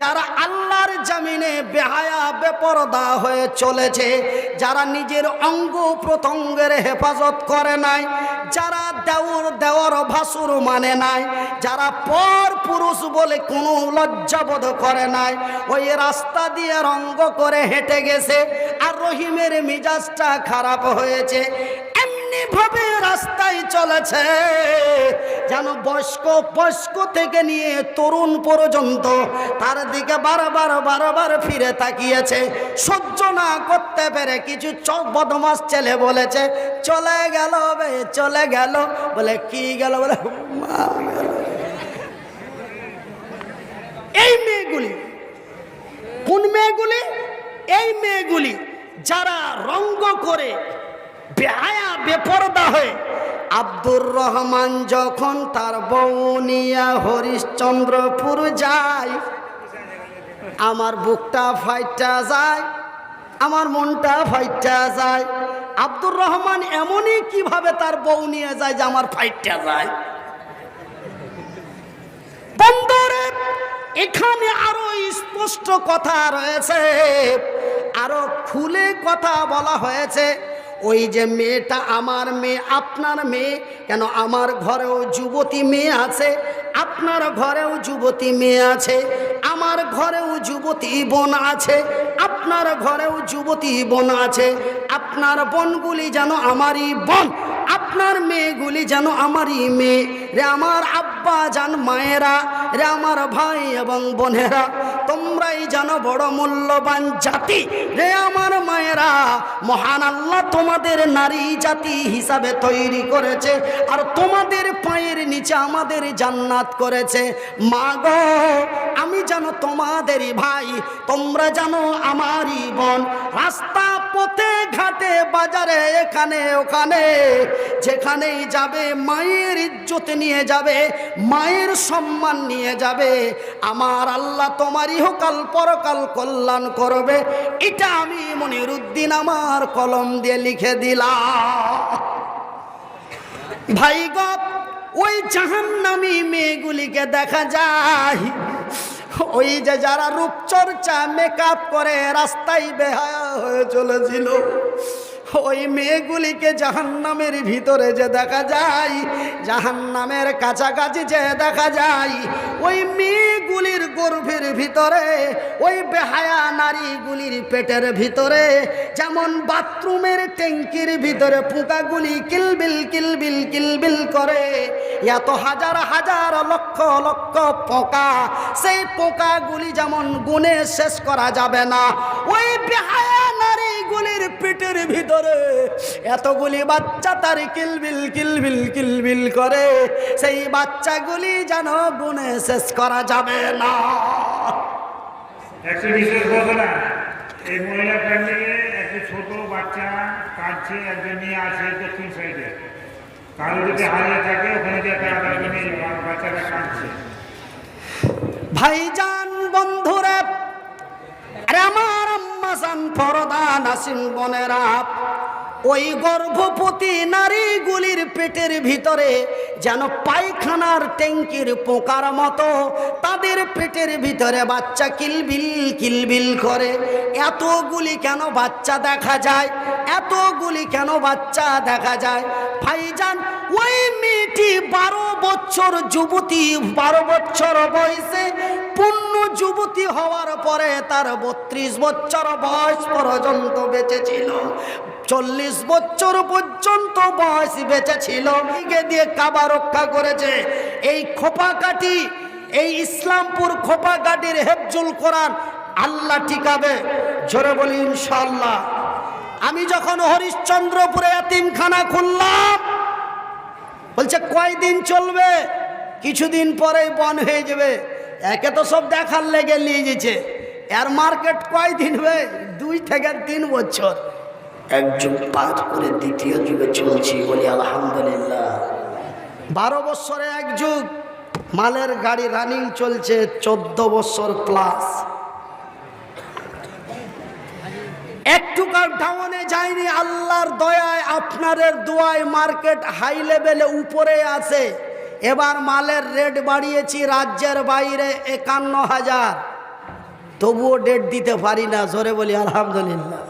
যারা আল্লাহর জামিনে বেহায়া, বেপরদা হয়ে চলেছে, যারা নিজের অঙ্গ প্রত্যঙ্গের হেফাজত করে নাই, যারা দেওর দেওয়ার ভাসুর মানে নাই, যারা পর পুরুষ বলে কোনো লজ্জাবোধ করে নাই, ওই রাস্তা দিয়ে রঙ্গ করে হেঁটে গেছে, আর রহিমের মিজাজটা খারাপ হয়েছে। এমনি ভাবে রাস্তায় চলেছে। যেন বয়স্ক বয়স্ক থেকে নিয়ে তরুণ পর্যন্ত তার দিকে বারবার বারবার ফিরে তাকিয়েছে। সহ্য না করতে পেরে কিছু বদমাস ছেলে বলেছে, চলে গেল বে, চলে গেল। বলে, কি গেল? বলে এই মেয়েগুলি, কোন মেয়েগুলি? এই মেয়েগুলি যারা রঙ্গ করে বেহায়া, বেপরদা হয়ে আব্দুর রহমান যখন তার বউ নিয়া হরিশ্চন্দ্রপুর যায়, আমার বুকটা ফাইটা যায়, আমার মনটা ফাইটা যায়। আব্দুর রহমান এমনই কীভাবে তার বউ নিয়ে যায় যে আমার ফাইটটা যায়? বন্দরে, এখানে আরও স্পষ্ট কথা রয়েছে, আরও খুলে কথা বলা হয়েছে। ওই যে মেয়েটা আমার মেয়ে, আপনার মেয়ে, কেন আমার ঘরেও যুবতী মেয়ে আছে? আপনার ঘরেও যুবতী মেয়ে আছে, আমার ঘরেও যুবতী বোন আছে, আপনার ঘরেও যুবতী বোন আছে, আপনার বোনগুলি যেন আমারই বোন, আপনার মেয়েগুলি যেন আমারই মেয়ে। রে আমার আব্বা যান মায়েরা রে আমার ভাই এবং বোনেরা, তোমরাই জানো বড় মূল্যবান জাতি। রে আমার মায়েরা, মহান আল্লাহ তোমাদের নারী জাতি হিসাবে তৈরি করেছে আর তোমাদের পায়ের নিচে আমাদের জান্নাত করেছে। মা গো, আমি জানো তোমাদেরই ভাই, তোমরা জানো আমারই বোন। রাস্তা পথে ঘাটে বাজারে, এখানে ওখানে। যেখানেই যাবে, মায়ের ইজ্জত নিয়ে যাবে, মায়ের সম্মান নিয়ে যাবে। আমার আল্লাহ তোমারই হোকাল পরকাল কল্যাণ করবে। এটা আমি মনিরুদ্দিন আমার কলম দিয়ে লিখে দিলাম। ভাই গপ ওই জাহান্নামী মেয়েগুলিকে দেখা যায়। ওই যে যারা রূপচর্চা, মেকআপ করে, রাস্তায় বেহায়া হয়ে চলেছিল। ওই মেয়েগুলিকে জাহান্নামের ভিতরে যে দেখা যায়, জাহান্নামের কাছাকাছি যে দেখা যায়, ওই মেয়েগুলির গর্ভের ভিতরে, ওই বেহায়া নারীগুলির পেটের ভিতরে, যেমন বাথরুমের ট্যাঙ্কির ভিতরে পোকাগুলি কিলবিল কিলবিল কিলবিল করে, এত হাজার হাজার লক্ষ লক্ষ পোকা, সেই পোকাগুলি যেমন গুণে শেষ করা যাবে না, ওই বেহায়া নারীগুলির পেটের ভিতরে এতগুলি বাচ্চা তার কিলবিল কিলবিল কিলবিল করে। সেই বাচ্চাগুলি যেন গুণে শেষ করা যাবে না। একশো বিশেষ ঘটনা এই মহিলা প্যান্ডেলে একটি ছোট বাচ্চা কাঁদছে একজন নিয়ে আছে দক্ষিণ সাইডে। কারও যদি হারিয়ে থাকে ওখানে যে একটা আধার নিয়ে বাচ্চাটা কাঁদছে। ভাইজান বন্ধুরা আরে আমার আম্মাজান পরদা নাসিম বোনেরা। ওই গর্ভবতী নারীগুলির পেটের ভিতরে যেন পায়খানার ট্যাঙ্কির পোকার মতো তাদের পেটের ভিতরে বাচ্চা কিলবিল কিলবিল করে। এতগুলি কেন বাচ্চা দেখা যায়? এতগুলি কেন বাচ্চা দেখা যায়? ভাইজান, ওই মেয়েটি বারো বছর যুবতী, বারো বছর বয়সে পূর্ণ যুবতী হওয়ার পরে তার বত্রিশ বছর বয়স পর্যন্ত বেঁচে ছিল। চল্লিশ বছর পর্যন্ত বয়স বেঁচে ছিল। দিয়ে কাবা রক্ষা করেছে। এই খোপাকাঠি এই ইসলামপুর খোপাকাঠির হেফজুল কোরআন আল্লাহ ঠিকাবে। জোরে বলি ইনশাল্লাহ আমি যখন হরিশ্চন্দ্রপুরে এতিমখানা খুললাম, বলছে, কয়দিন চলবে? কিছুদিন পরেই বন হয়ে যাবে। একে তো সব দেখার লেগে নিয়ে গেছে। এর মার্কেট কয় দিন হবে? দুই থেকে তিন বছর। এক যুগ পার করে দ্বিতীয় যুগে চলছি বলি আলহামদুলিল্লাহ। বারো বছরে এক যুগ, মালের গাড়ি রানিং চলছে চোদ্দ বছর প্লাস একটুকার ডাউনে যায়নি আল্লাহর দয়ায় আপনাদের দোয়ায় মার্কেট হাই লেভেলে উপরে আছে। এবার মালের রেট বাড়িয়েছি রাজ্যের বাইরে একান্ন হাজার। তবুও ডেট দিতে পারি না, জোরে বলি আলহামদুলিল্লাহ।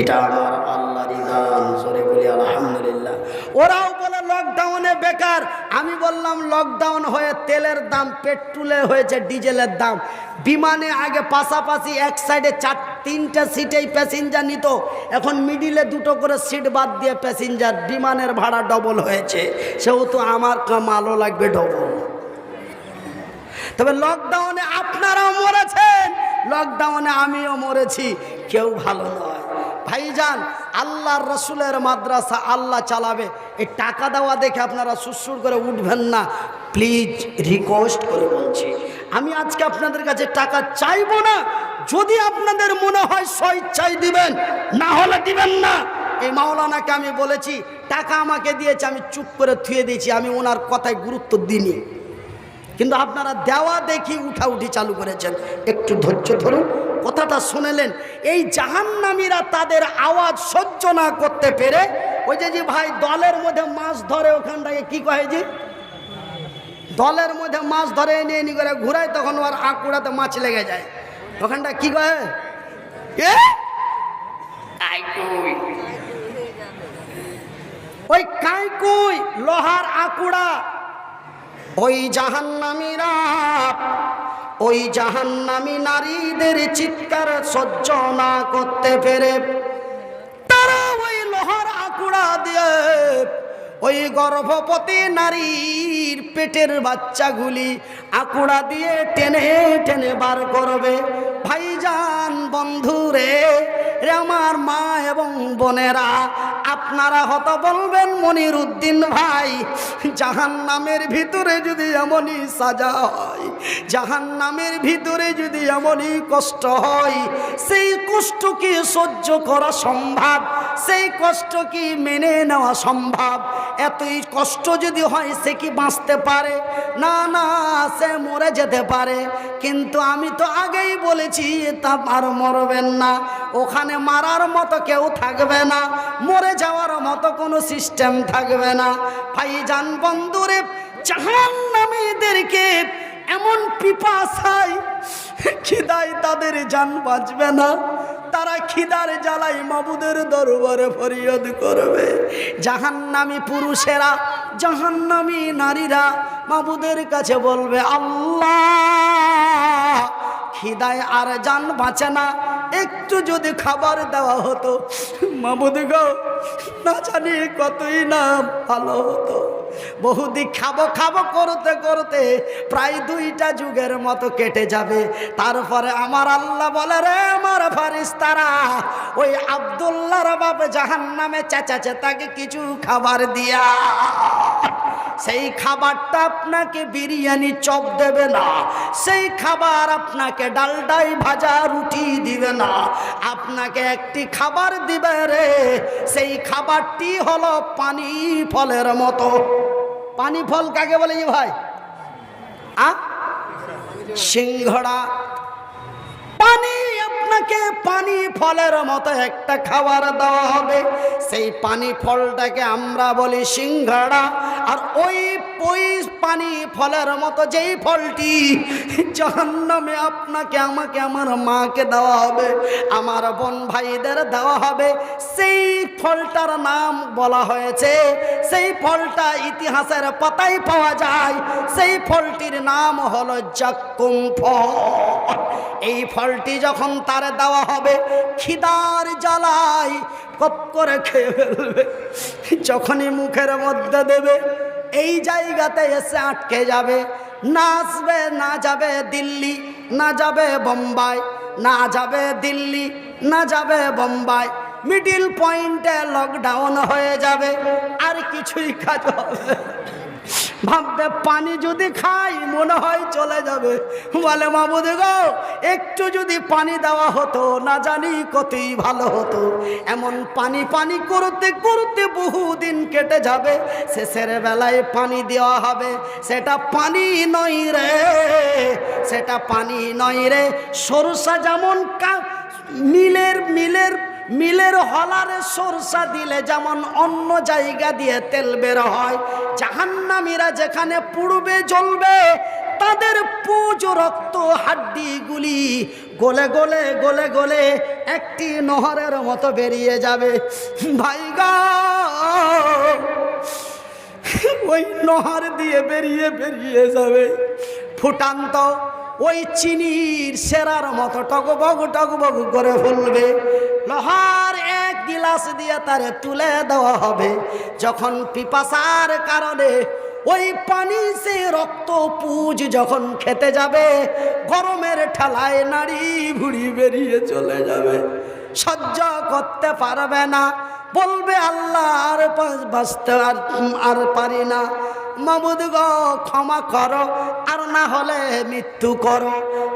এটা আমার আল্লাহর দান, জোরে বলি আলহামদুলিল্লাহ। ওরাও বলে লকডাউনে বেকার। আমি বললাম লকডাউন হয়ে তেলের দাম পেট্রোলে হয়েছে ডিজেলের দাম। বিমানে আগে পাশাপাশি এক সাইডে চার তিনটা সিটেই প্যাসেঞ্জার নিত। এখন মিডিলে দুটো করে সিট বাদ দিয়ে প্যাসেঞ্জার বিমানের ভাড়া ডবল হয়েছে। সেহেতু আমার কামালও লাগবে ডবল তবে লকডাউনে আপনারাও মরেছেন। লকডাউনে আমিও মরেছি। কেউ ভালো নয়। ভাইজান, আল্লাহর রসুলের মাদ্রাসা আল্লাহ চালাবে। এই টাকা দেওয়া দেখে আপনারা সুরসুর করে উঠবেন না। প্লিজ রিকোয়েস্ট করে বলছি। আমি আজকে আপনাদের কাছে টাকা চাইব না। যদি আপনাদের মনে হয় স্বইচ্ছাই দিবেন, না হলে দিবেন না। এই মাওলানাকে আমি বলেছি, টাকা আমাকে দিয়েছে, আমি চুপ করে থুয়ে দিয়েছি, আমি ওনার কথায় গুরুত্ব দিইনি। কিন্তু আপনারা দেওয়া দেখি উঠাউঠি চালু করেছেন। একটু ধৈর্য ধরুন, কথাটা শুনেলেন। এই জাহান্নামীরা তাদের আওয়াজ সহ্য না করতে পেরে, ওই যে ভাই, দলের মধ্যে মাছ ধরে ওখানটাকে কি কয় যে দলের মধ্যে মাছ ধরে এনে এনে করে ঘুরায় তখন ওর আঁকুড়াতে মাছ লেগে যায়। ওখানটা কি কয়? এ? ওই কাইকুই লোহার আঁকুড়া। ওই জাহান্নামীরা ওই জাহান্নামী নারীদের চিৎকার সহ্য না করতে পেরে তারা ওই লোহার আকুড়া দিয়ে ওই গর্ভবতী নারীর পেটের বাচ্চাগুলি আকুড়া দিয়ে টেনে টেনে বার করবে। ভাইজান বন্ধুরে রে আমার মা এবং বোনেরা, আপনারা হত বলবেন মনির উদ্দিন ভাই জাহান নামের ভিতরে যদি এমনই সাজা হয় জাহান নামের ভিতরে যদি এমনই কষ্ট হয়, সেই কষ্ট কি সহ্য করা সম্ভব? সেই কষ্ট কি মেনে নেওয়া সম্ভব? এতই কষ্ট যদি হয় সে কি বাঁচতে পারে? না না, সে মরে যেতে পারে। কিন্তু আমি তো আগেই বলেছি, তা আর মরবেন না। ওখানে মারার মতো কেউ থাকবে না, মরে যাওয়ার মতো কোনো সিস্টেম থাকবে না। ভাইজান বন্ধুরে জাহান নামীদেরকে এমন পিপাসায় খিদায় তাদের যান বাঁচবে না। তারা খিদার জ্বালাই মাবুদের দরবারে ফরিয়াদ করবে। জাহান্নামী পুরুষেরা, জাহান্নামী নারীরা মাবুদের কাছে বলবে, আল্লাহ, খিদায় আর যান বাঁচে না একটু যদি খাবার দেওয়া হতো মাবুদ গো, না জানি কতই না ভালো হতো। বহুদিক খাব খাব করতে করতে প্রায় দুইটা যুগের মতো কেটে যাবে। তারপরে আমার আল্লাহ বলে, রে আমার ফারিস্তারা ওই আবদুল্লাহর বাপ জাহান নামে চেঁচাচে তাকে কিছু খাবার দিয়া। সেই খাবারটা আপনাকে বিরিয়ানি চপ দেবে না। সেই খাবার আপনাকে ডালডাই ভাজা রুটি দিবে না। আপনাকে একটি খাবার দিবে রে। সেই খাবারটি হলো পানি ফলের মতো। পানি ফল কাকে বলে ভাই? আ? সিংহড়া পানি আপনাকে পানি ফলের মতো একটা খাবার দেওয়া হবে। সেই পানি ফলটাকে আমরা বলি সিংহাড়া আর ওই ওই পানি ফলের মতো যেই ফলটি, জহন্নামে আপনাকে, আমাকে, আমার মাকে দেওয়া হবে, আমার বোন ভাইদের দেওয়া হবে। সেই ফলটার নাম বলা হয়েছে, সেই ফলটা ইতিহাসের পাতায় পাওয়া যায়। সেই ফলটির নাম হলো জাক্কুম ফল। এই ফলটি যখন তার দেওয়া হবে, খিদার জ্বালাই কপ করে খেয়ে ফেলবে। যখনই মুখের মধ্যে দেবে, এই জায়গাতে এসে আটকে যাবে। না আসবে, না যাবে দিল্লি, না যাবে বোম্বাই, না যাবে দিল্লি, না যাবে বোম্বাই। মিডিল পয়েন্টে লকডাউন হয়ে যাবে, আর কিছুই কাজ হবে। ভাববে পানি যদি খাই, মনে হয় চলে যাবে। বলে মামুদ গো, একটু যদি পানি দেওয়া হতো, না জানি কতই ভালো হতো। এমন পানি পানি করতে করতে বহুদিন কেটে যাবে। শেষের বেলায় পানি দেওয়া হবে। সেটা পানি নয় রে, সেটা পানি নয় রে। সরষা যেমন কা, মিলের মিলের মিলের হলারে সরষা দিলে যেমন অন্য জায়গা দিয়ে তেল বের হয়, জাহান্নামীরা যেখানে পুড়বে, জ্বলবে, তাদের পুজ রক্ত হাড্ডিগুলি গলে গলে গলে গলে একটি নহরের মতো বেরিয়ে যাবে। ভাইগা ওই নহর দিয়ে বেরিয়ে বেরিয়ে যাবে। ফুটান্ত ওই চিনির সেরার মতো টকবগ টকবগ করে ফুলবে। লোহার এক গিলাস দিয়ে তারে তুলে দেওয়া হবে। যখন পিপাসার কারণে ওই পানি সে রক্ত পুজ যখন খেতে যাবে, গরমের ঠেলায় নাড়ি ভুড়ি বেরিয়ে চলে যাবে। সহ্য করতে পারবে না। বলবে আল্লাহ আর বাঁচতে আর আর পারি না। মাবুদ গো ক্ষমা করো আর না হলে মৃত্যু করো।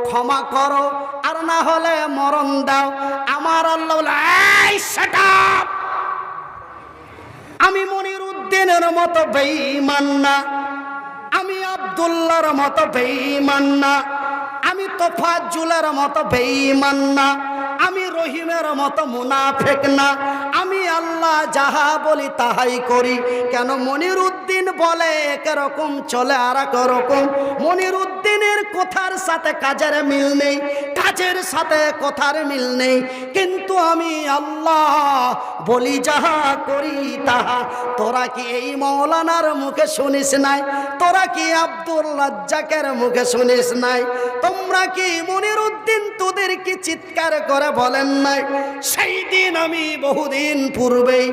ক্ষমা করো আর না হলে মরণ দাও। আমার আল্লাহ বলে, "এই, shut up! আমি মনির উদ্দিনের মতো বেঈমান না। আমি আব্দুল্লাহর মতো বেঈমান না। আমি তোফাজুলের মতো বেঈমান না। আমি রহিমের মতো মুনাফেক না। আমি আল্লাহ যাহা বলি তাহাই করি। কেন মনির বলে একরকম চলে আর এক রকম। মনির উদ্দিনের কথার সাথে কাজের মিল নেই। কাজের সাথে কথার মিল নেই। কিন্তু আমি আল্লাহ বলি, যাহা করি তাহা। তোরা কি এই মৌলানার মুখে শুনিস নাই? তোরা কি আব্দুল রাজ্জাকের মুখে শুনিস নাই? তোমরা কি মনির উদ্দিন তোদের কি চিৎকার করে বলেন নাই? সেই দিন আমি বহুদিন পূর্বেই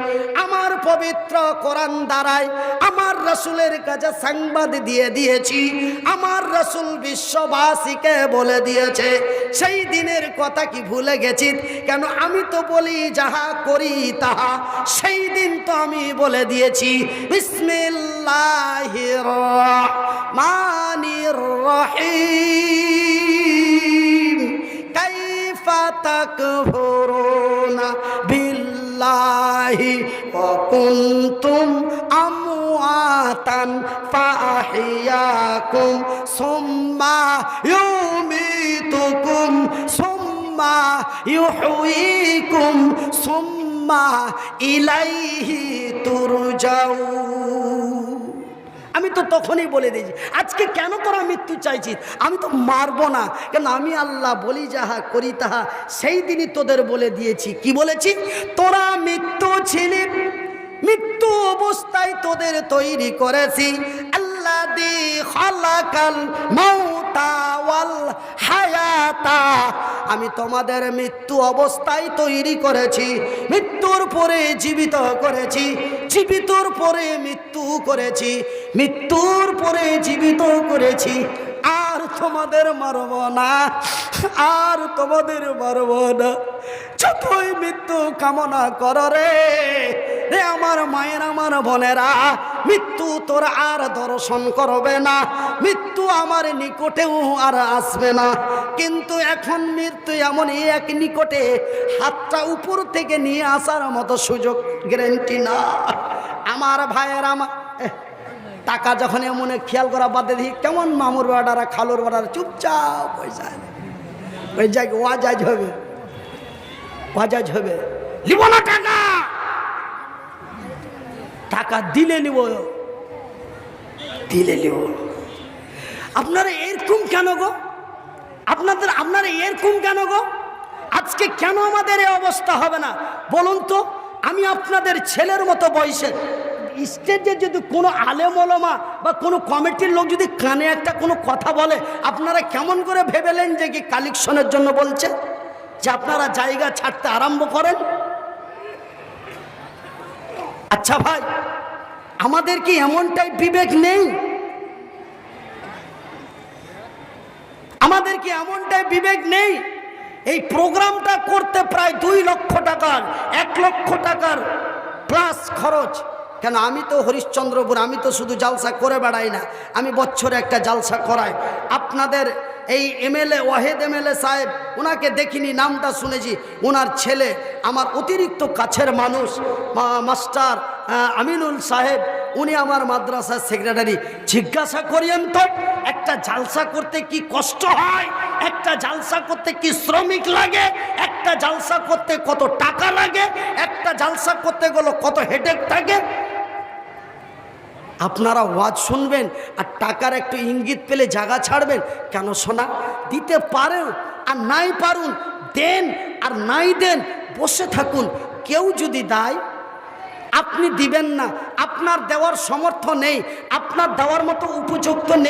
আমার পবিত্র কোরআন দ্বারায় আমার রসুলের কাছে সংবাদ দিয়ে দিয়েছি। আমার রসুল বিশ্ববাসীকে বলে দিয়েছে সেই দিনের কথা কি ভুলে গেছি? কেন আমি তো বলি যাহা করি তাহা, সেই দিন তো আমি বলে দিয়েছি বিসমিল্লাহির রহমানির রহিম, কাইফা তাকফুরুনা বিল্লাহি, ওয়া কুনতুম আমওয়াতান ফাহিয়াকুম সুম্মা ইউমিতুকুম সুম্মা ইউহয়িকুম সুম্মা ইলাইহি তুরজাউন আমি তো তখনই বলে দিয়েছি, আজকে কেন তোরা মৃত্যু চাইছিস? আমি তো মারবো না। কেন আমি আল্লাহ বলি যাহা করি তাহা, সেই দিনই তোদের বলে দিয়েছি। কি বলেছি? তোরা মৃত্যু ছিলি, মৃত্যু অবস্থায় তোদের তৈরি করেছি। আল্লাহ দি খালাকাল মৌতা ওয়াল আমি তোমাদের মৃত্যু অবস্থায় তৈরি করেছি, মৃত্যুর পরে জীবিত করেছি, জীবিতর পরে মৃত্যু করেছি, মৃত্যুর পরে জীবিত করেছি। আর তোমাদের মারব না, আর তোমাদের মারব না। যতই মৃত্যু কামনা কর রে রে আমার মায়ের, আমার বোনেরা মৃত্যু তোর আর দর্শন করবে না। মৃত্যু আমার নিকটেও আর আসবে না। কিন্তু এখন মৃত্যু এমনই এক নিকটে, হাতটা উপর থেকে নিয়ে আসার মতো সুযোগ গ্যারেন্টি না। আমার ভাইয়ের আমার টাকা যখন এমন খেয়াল করা বাদে দিই কেমন মামুর বাড়ারা, খালুর বাড়ারা চুপচাপ পয়সা ওই জায়গায় ওয়াজাজ হবে। ওয়াজাজ হবে। নিব না টাকা! টাকা দিলে নিব। দিলে নিব। আপনারা এরকম কেন গো? আপনাদের, আপনারা এরকম কেন গো? আজকে কেন আমাদের এই অবস্থা হবে না? বলুন তো, আমি আপনাদের ছেলের মতো বয়সের। স্টেজে যদি কোনো আলেমলমা বা কোনো কমিটির লোক যদি কানে একটা কোনো কথা বলে, আপনারা কেমন করে ভেবেলেন যে কি কালেকশনের জন্য বলছে? যে আপনারা জায়গা ছাড়তে আরম্ভ করেন? আচ্ছা ভাই, আমাদের কি এমনটাই বিবেক নেই? আমাদের কি এমনটাই বিবেক নেই? এই প্রোগ্রামটা করতে প্রায় দুই লক্ষ টাকার, এক লক্ষ টাকার প্লাস খরচ। কেন আমি তো হরিশ্চন্দ্রপুর, আমি তো শুধু জালসা করে বেড়াই না, আমি বছরে একটা জালসা করাই। আপনাদের এই এমএলএ, ওয়াহেদ এমএলএ সাহেব ওনাকে দেখিনি, নামটা শুনেছি। ওনার ছেলে, আমার অতিরিক্ত কাছের মানুষ মাস্টার আমিনুল সাহেব, উনি আমার মাদ্রাসার সেক্রেটারি। জিজ্ঞাসা করিয়েন তো, একটা জালসা করতে কি কষ্ট হয়? একটা জালসা করতে কি শ্রমিক লাগে? একটা জালসা করতে কত টাকা লাগে? একটা জালসা করতে গেলে কত হেডেক থাকে? আপনারা ওয়াজ শুনবেন আর টাকার একটু ইঙ্গিত পেলে জায়গা ছাড়বেন। কেন শোনা দিতে পারেন আর নাই পারুন, দেন আর নাই দেন, বসে থাকুন। কেউ যদি দেয়, আপনি দিবেন না। আপনার দেওয়ার সমর্থ নেই, আপনার দেওয়ার মতো উপযুক্ত নেই।